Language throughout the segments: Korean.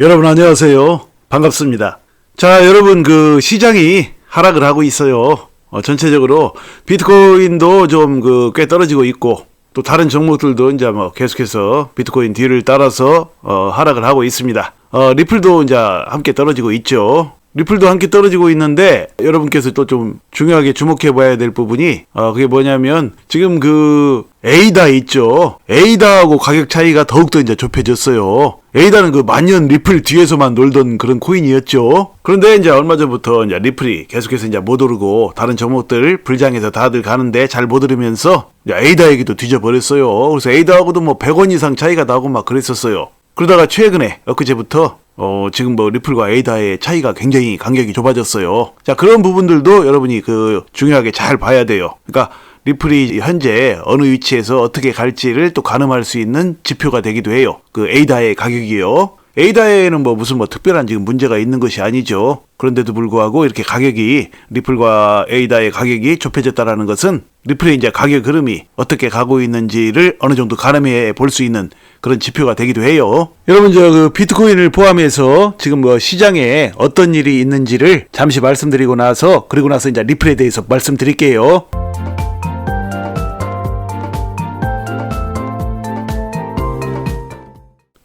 여러분 안녕하세요. 반갑습니다. 자, 여러분 그 시장이 하락을 하고 있어요. 어, 전체적으로 비트코인도 좀 그 꽤 떨어지고 있고 또 다른 종목들도 이제 뭐 계속해서 비트코인 뒤를 따라서 어, 하락을 하고 있습니다. 어, 리플도 이제 함께 떨어지고 있죠. 리플도 함께 떨어지고 있는데 여러분께서 또 좀 중요하게 주목해 봐야 될 부분이 어 그게 뭐냐면 지금 그 에이다 있죠. 에이다하고 가격 차이가 더욱더 이제 좁혀졌어요. 에이다는 그 만년 리플 뒤에서만 놀던 그런 코인이었죠. 그런데 이제 얼마 전부터 이제 리플이 계속해서 이제 못 오르고 다른 종목들 불장해서 다들 가는데 잘 못 오르면서 에이다 얘기도 뒤져버렸어요. 그래서 에이다하고도 뭐 100원 이상 차이가 나고 막 그랬었어요. 그러다가 최근에 엊그제부터 어, 지금 뭐 리플과 에이다의 차이가 굉장히 간격이 좁아졌어요. 자, 그런 부분들도 여러분이 그 중요하게 잘 봐야 돼요. 그러니까 리플이 현재 어느 위치에서 어떻게 갈지를 또 가늠할 수 있는 지표가 되기도 해요. 그 에이다의 가격이요. 에이다에는 뭐 무슨 뭐 특별한 지금 문제가 있는 것이 아니죠. 그런데도 불구하고 이렇게 가격이 리플과 에이다의 가격이 좁혀졌다라는 것은 리플의 이제 가격 흐름이 어떻게 가고 있는지를 어느 정도 가늠해 볼 수 있는 그런 지표가 되기도 해요. 여러분 저 그 비트코인을 포함해서 지금 뭐 시장에 어떤 일이 있는지를 잠시 말씀드리고 나서 그리고 나서 이제 리플에 대해서 말씀드릴게요.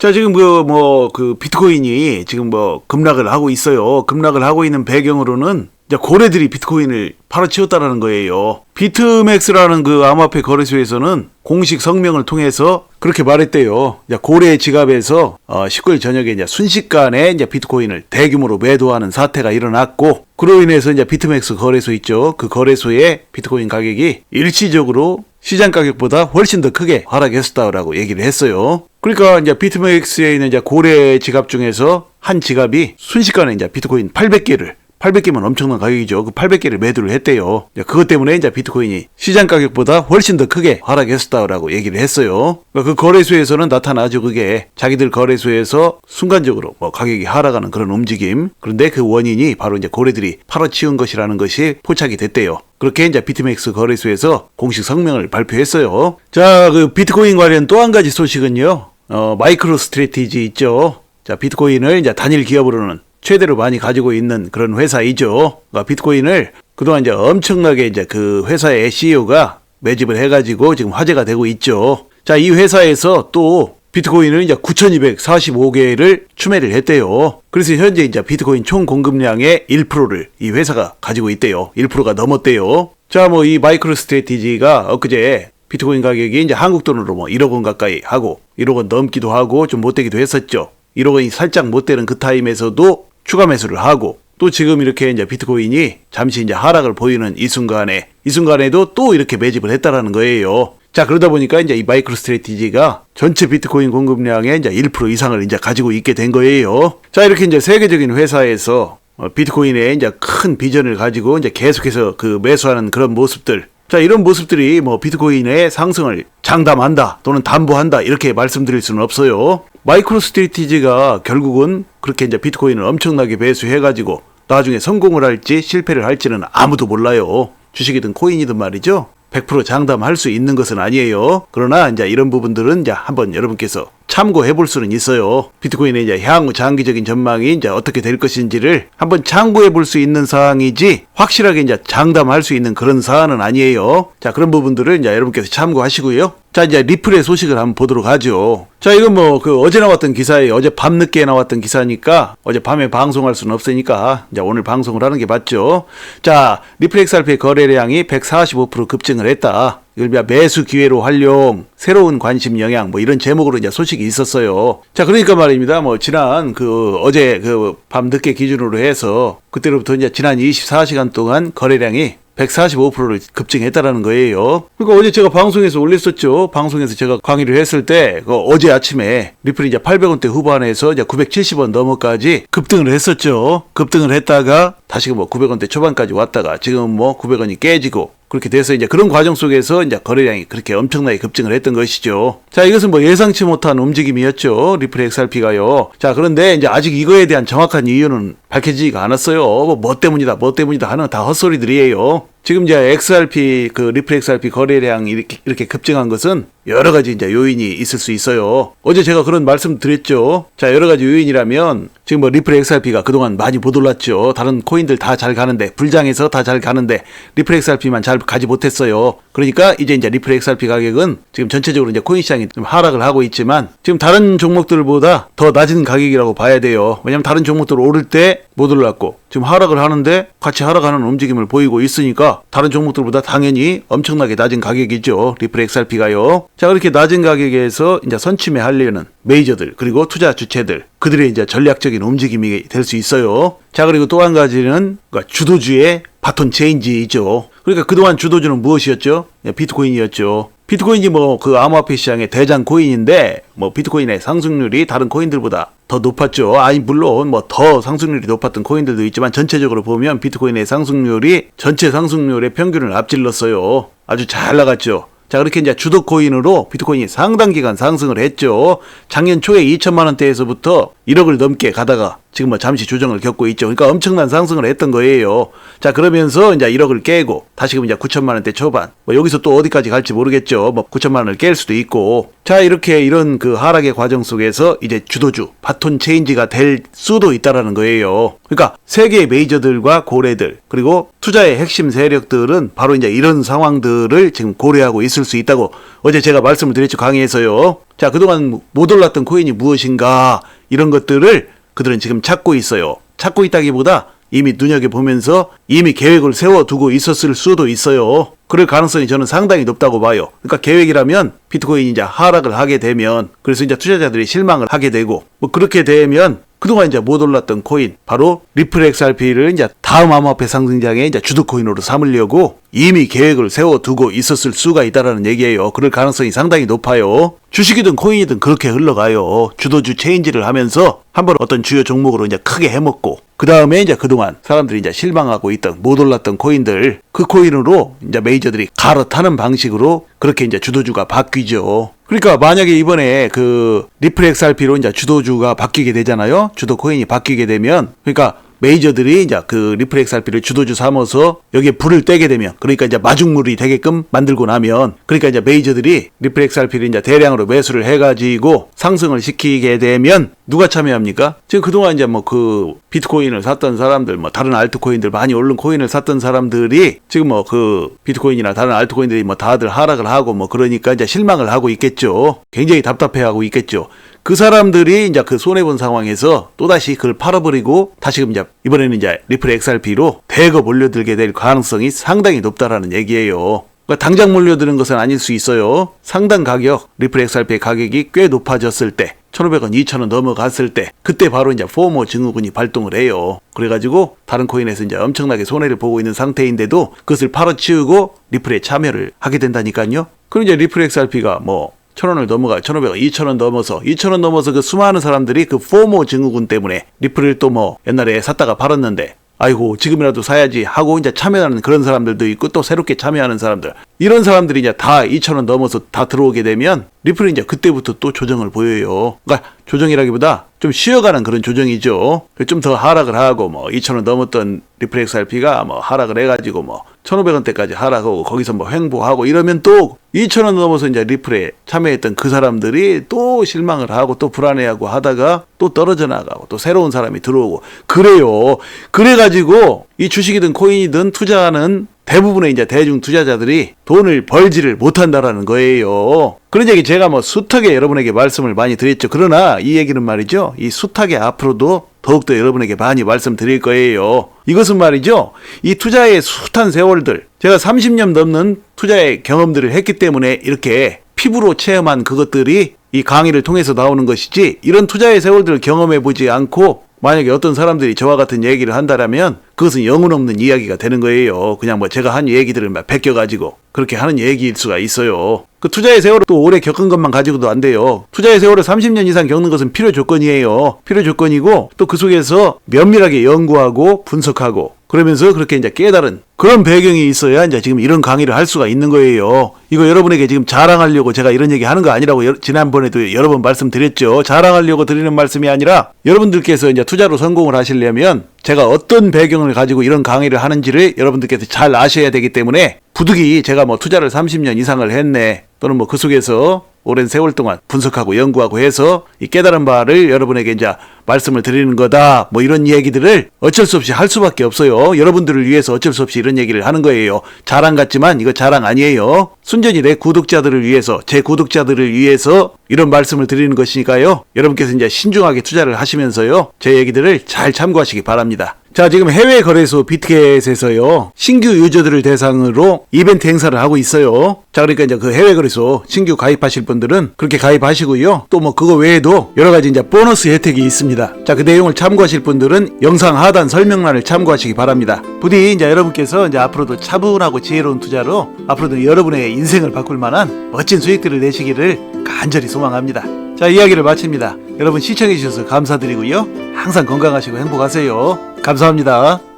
자, 지금 그, 뭐, 그, 비트코인이 지금 뭐, 급락을 하고 있어요. 급락을 하고 있는 배경으로는, 이제 고래들이 비트코인을 팔아치웠다라는 거예요. 비트맥스라는 그 암호화폐 거래소에서는 공식 성명을 통해서 그렇게 말했대요. 이제 고래 지갑에서 어, 19일 저녁에 이제 순식간에 이제 비트코인을 대규모로 매도하는 사태가 일어났고, 그로 인해서 이제 비트맥스 거래소 있죠. 그 거래소의 비트코인 가격이 일시적으로 시장 가격보다 훨씬 더 크게 하락했었다라고 얘기를 했어요. 그러니까 이제 비트맥스에 있는 이제 고래 지갑 중에서 한 지갑이 순식간에 이제 비트코인 800개를 800개면 엄청난 가격이죠. 그 800개를 매도를 했대요. 그것 때문에 이제 비트코인이 시장 가격보다 훨씬 더 크게 하락했었다라고 얘기를 했어요. 그러니까 그 거래소에서는 나타나죠. 그게 자기들 거래소에서 순간적으로 뭐 가격이 하락하는 그런 움직임. 그런데 그 원인이 바로 이제 고래들이 팔아치운 것이라는 것이 포착이 됐대요. 그렇게 이제 비트맥스 거래소에서 공식 성명을 발표했어요. 자, 그 비트코인 관련 또 한 가지 소식은요. 어, 마이크로 스트레티지 있죠. 자, 비트코인을 이제 단일 기업으로는 최대로 많이 가지고 있는 그런 회사이죠. 그러니까 비트코인을 그동안 이제 엄청나게 이제 그 회사의 CEO가 매집을 해가지고 지금 화제가 되고 있죠. 자, 이 회사에서 또 비트코인을 이제 9,245개를 추매를 했대요. 그래서 현재 이제 비트코인 총 공급량의 1%를 이 회사가 가지고 있대요. 1%가 넘었대요. 자, 뭐 이 마이크로 스트레티지가 엊그제 비트코인 가격이 이제 한국 돈으로 뭐 1억 원 가까이 하고 1억 원 넘기도 하고 좀 못되기도 했었죠. 1억 원이 살짝 못 되는 그 타임에서도 추가 매수를 하고 또 지금 이렇게 이제 비트코인이 잠시 이제 하락을 보이는 이 순간에 이 순간에도 또 이렇게 매집을 했다라는 거예요. 자 그러다 보니까 이제 이 마이크로 스트레티지가 전체 비트코인 공급량의 이제 1% 이상을 이제 가지고 있게 된 거예요. 자 이렇게 이제 세계적인 회사에서 어, 비트코인의 이제 큰 비전을 가지고 이제 계속해서 그 매수하는 그런 모습들. 자 이런 모습들이 뭐 비트코인의 상승을 장담한다 또는 담보한다 이렇게 말씀드릴 수는 없어요. 마이크로 스트레티지가 결국은 그렇게 이제 비트코인을 엄청나게 배수해가지고 나중에 성공을 할지 실패를 할지는 아무도 몰라요. 주식이든 코인이든 말이죠. 100% 장담할 수 있는 것은 아니에요. 그러나 이제 이런 부분들은 이제 한번 여러분께서 참고해 볼 수는 있어요. 비트코인의 이제 향후 장기적인 전망이 이제 어떻게 될 것인지를 한번 참고해 볼 수 있는 사항이지 확실하게 이제 장담할 수 있는 그런 사안은 아니에요. 자, 그런 부분들을 이제 여러분께서 참고하시고요. 자, 이제 리플의 소식을 한번 보도록 하죠. 자, 이건 뭐 그 어제 나왔던 기사에 어제 밤 늦게 나왔던 기사니까 어제 밤에 방송할 수는 없으니까 이제 오늘 방송을 하는 게 맞죠. 자, 리플 XRP 거래량이 145% 급증을 했다. 이걸 매수 기회로 활용, 새로운 관심 영향, 뭐 이런 제목으로 이제 소식이 있었어요. 자, 그러니까 말입니다. 뭐 지난 그 어제 그 밤 늦게 기준으로 해서 그때로부터 이제 지난 24시간 동안 거래량이 145%를 급증했다라는 거예요. 그러니까 어제 제가 방송에서 올렸었죠. 방송에서 제가 강의를 했을 때, 그 어제 아침에 리플이 이제 800원대 후반에서 이제 970원 넘어까지 급등을 했었죠. 급등을 했다가 다시 뭐 900원대 초반까지 왔다가 지금 뭐 900원이 깨지고 그렇게 돼서 이제 그런 과정 속에서 이제 거래량이 그렇게 엄청나게 급증을 했던 것이죠. 자, 이것은 뭐 예상치 못한 움직임이었죠. 리플 XRP가요. 자, 그런데 이제 아직 이거에 대한 정확한 이유는 밝혀지지가 않았어요. 뭐, 뭐 때문이다, 뭐 때문이다 하는 다 헛소리들이에요. 지금 이제 XRP 그 리플 XRP 거래량이 이렇게, 이렇게 급증한 것은 여러 가지 이제 요인이 있을 수 있어요. 어제 제가 그런 말씀 드렸죠. 자, 여러 가지 요인이라면 지금 뭐 리플 XRP가 그동안 많이 못 올랐죠. 다른 코인들 다 잘 가는데 불장에서 다 잘 가는데 리플 XRP만 잘 가지 못했어요. 그러니까 이제 이제 리플 XRP 가격은 지금 전체적으로 이제 코인 시장이 좀 하락을 하고 있지만 지금 다른 종목들보다 더 낮은 가격이라고 봐야 돼요. 왜냐면 다른 종목들 오를 때 못 올랐고 지금 하락을 하는데 같이 하락하는 움직임을 보이고 있으니까 다른 종목들보다 당연히 엄청나게 낮은 가격이죠. 리플 XRP가요. 자, 그렇게 낮은 가격에서 이제 선침해 하려는 메이저들 그리고 투자 주체들 그들의 이제 전략적인 움직임이 될 수 있어요. 자, 그리고 또 한 가지는 그러니까 주도주의 바톤 체인지이죠. 그러니까 그동안 주도주는 무엇이었죠? 예, 비트코인이었죠. 비트코인이 뭐 그 암호화폐 시장의 대장 코인인데 뭐 비트코인의 상승률이 다른 코인들보다 더 높았죠. 아니 물론 뭐 더 상승률이 높았던 코인들도 있지만 전체적으로 보면 비트코인의 상승률이 전체 상승률의 평균을 앞질렀어요. 아주 잘 나갔죠. 자, 그렇게 이제 주도 코인으로 비트코인이 상당 기간 상승을 했죠. 작년 초에 2천만 원대에서부터 1억을 넘게 가다가 지금 뭐 잠시 조정을 겪고 있죠. 그러니까 엄청난 상승을 했던 거예요. 자, 그러면서 이제 1억을 깨고 다시금 이제 9천만 원대 초반. 뭐 여기서 또 어디까지 갈지 모르겠죠. 뭐 9천만 원을 깰 수도 있고. 자, 이렇게 이런 그 하락의 과정 속에서 이제 주도주, 바톤 체인지가 될 수도 있다라는 거예요. 그러니까 세계의 메이저들과 고래들 그리고 투자의 핵심 세력들은 바로 이제 이런 상황들을 지금 고려하고 있을 수 있다고 어제 제가 말씀을 드렸죠 강의에서요. 자 그동안 못 올랐던 코인이 무엇인가 이런 것들을 그들은 지금 찾고 있어요. 찾고 있다기보다 이미 눈여겨보면서 이미 계획을 세워두고 있었을 수도 있어요. 그럴 가능성이 저는 상당히 높다고 봐요. 그러니까 계획이라면 비트코인이 이제 하락을 하게 되면 그래서 이제 투자자들이 실망을 하게 되고 뭐 그렇게 되면 그동안 이제 못 올랐던 코인 바로 리플 XRP를 이제 다음 암호화폐 상승장의 이제 주도 코인으로 삼으려고 이미 계획을 세워두고 있었을 수가 있다라는 얘기예요. 그럴 가능성이 상당히 높아요. 주식이든 코인이든 그렇게 흘러가요. 주도주 체인지를 하면서 한번 어떤 주요 종목으로 이제 크게 해먹고 그 다음에 이제 그동안 사람들이 이제 실망하고 있던 못 올랐던 코인들 그 코인으로 이제 메이저들이 갈아타는 방식으로 그렇게 이제 주도주가 바뀌죠. 그러니까 만약에 이번에 그 리플 XRP로 이제 주도주가 바뀌게 되잖아요. 주도 코인이 바뀌게 되면 그러니까 메이저들이 이제 그 리플 XRP를 주도주 삼아서 여기에 불을 떼게 되면 그러니까 이제 마중물이 되게끔 만들고 나면 그러니까 이제 메이저들이 리플 XRP를 이제 대량으로 매수를 해가지고 상승을 시키게 되면 누가 참여합니까? 지금 그동안 이제 뭐 그 비트코인을 샀던 사람들 뭐 다른 알트코인들 많이 오른 코인을 샀던 사람들이 지금 뭐 그 비트코인이나 다른 알트코인들이 뭐 다들 하락을 하고 뭐 그러니까 이제 실망을 하고 있겠죠. 굉장히 답답해하고 있겠죠. 그 사람들이 이제 그 손해본 상황에서 또다시 그걸 팔아버리고 다시금 이제 이번에는 이제 리플 XRP로 대거 몰려들게 될 가능성이 상당히 높다라는 얘기예요. 그러니까 당장 몰려드는 것은 아닐 수 있어요. 상당 가격, 리플 XRP의 가격이 꽤 높아졌을 때, 1,500원, 2,000원 넘어갔을 때, 그때 바로 이제 포모 증후군이 발동을 해요. 그래가지고 다른 코인에서 이제 엄청나게 손해를 보고 있는 상태인데도 그것을 팔아치우고 리플에 참여를 하게 된다니까요. 그럼 이제 리플 XRP가 뭐 천원을 넘어가, 천오백 원, 이천 원 넘어서, 이천 원 넘어서 그 수많은 사람들이 그 포모 증후군 때문에 리플을 또 뭐 옛날에 샀다가 팔았는데, 아이고, 지금이라도 사야지 하고 이제 참여하는 그런 사람들도 있고 또 새롭게 참여하는 사람들. 이런 사람들이 이제 다 이천 원 넘어서 다 들어오게 되면 리플이 이제 그때부터 또 조정을 보여요. 그러니까 조정이라기보다 좀 쉬어가는 그런 조정이죠. 좀 더 하락을 하고 뭐 2,000원 넘었던 리플 XRP가 뭐 하락을 해가지고 뭐 1,500원대까지 하락하고 거기서 뭐 횡보하고 이러면 또 2,000원 넘어서 이제 리플에 참여했던 그 사람들이 또 실망을 하고 또 불안해하고 하다가 또 떨어져 나가고 또 새로운 사람이 들어오고 그래요. 그래가지고 이 주식이든 코인이든 투자하는 대부분의 이제 대중 투자자들이 돈을 벌지를 못한다라는 거예요. 그런 얘기 제가 뭐 숱하게 여러분에게 말씀을 많이 드렸죠. 그러나 이 얘기는 말이죠. 이 숱하게 앞으로도 더욱더 여러분에게 많이 말씀드릴 거예요. 이것은 말이죠. 이 투자의 숱한 세월들, 제가 30년 넘는 투자의 경험들을 했기 때문에 이렇게 피부로 체험한 그것들이 이 강의를 통해서 나오는 것이지 이런 투자의 세월들을 경험해 보지 않고 만약에 어떤 사람들이 저와 같은 얘기를 한다라면 그것은 영혼 없는 이야기가 되는 거예요. 그냥 뭐 제가 한 얘기들을 막 베껴가지고 그렇게 하는 얘기일 수가 있어요. 그 투자의 세월을 또 오래 겪은 것만 가지고도 안 돼요. 투자의 세월을 30년 이상 겪는 것은 필요 조건이에요. 필요 조건이고 또 그 속에서 면밀하게 연구하고 분석하고 그러면서 그렇게 이제 깨달은 그런 배경이 있어야 이제 지금 이런 강의를 할 수가 있는 거예요. 이거 여러분에게 지금 자랑하려고 제가 이런 얘기 하는 거 아니라고 여- 지난번에도 여러 번 말씀드렸죠. 자랑하려고 드리는 말씀이 아니라 여러분들께서 이제 투자로 성공을 하시려면 제가 어떤 배경을 가지고 이런 강의를 하는지를 여러분들께서 잘 아셔야 되기 때문에 부득이 제가 뭐 투자를 30년 이상을 했네 또는 뭐 그 속에서 오랜 세월 동안 분석하고 연구하고 해서 이 깨달은 바를 여러분에게 이제 말씀을 드리는 거다. 뭐 이런 얘기들을 어쩔 수 없이 할 수밖에 없어요. 여러분들을 위해서 어쩔 수 없이 이런 얘기를 하는 거예요. 자랑 같지만 이거 자랑 아니에요. 순전히 내 구독자들을 위해서, 제 구독자들을 위해서 이런 말씀을 드리는 것이니까요. 여러분께서 이제 신중하게 투자를 하시면서요. 제 얘기들을 잘 참고하시기 바랍니다. 자, 지금 해외 거래소 비트켓에서요. 신규 유저들을 대상으로 이벤트 행사를 하고 있어요. 자, 그러니까 이제 그 해외 거래소 신규 가입하실 분들은 그렇게 가입하시고요. 또 뭐 그거 외에도 여러 가지 이제 보너스 혜택이 있습니다. 자, 그 내용을 참고하실 분들은 영상 하단 설명란을 참고하시기 바랍니다. 부디 이제 여러분께서 이제 앞으로도 차분하고 지혜로운 투자로 앞으로도 여러분의 인생을 바꿀 만한 멋진 수익들을 내시기를 간절히 소망합니다. 자, 이야기를 마칩니다. 여러분 시청해주셔서 감사드리고요. 항상 건강하시고 행복하세요. 감사합니다.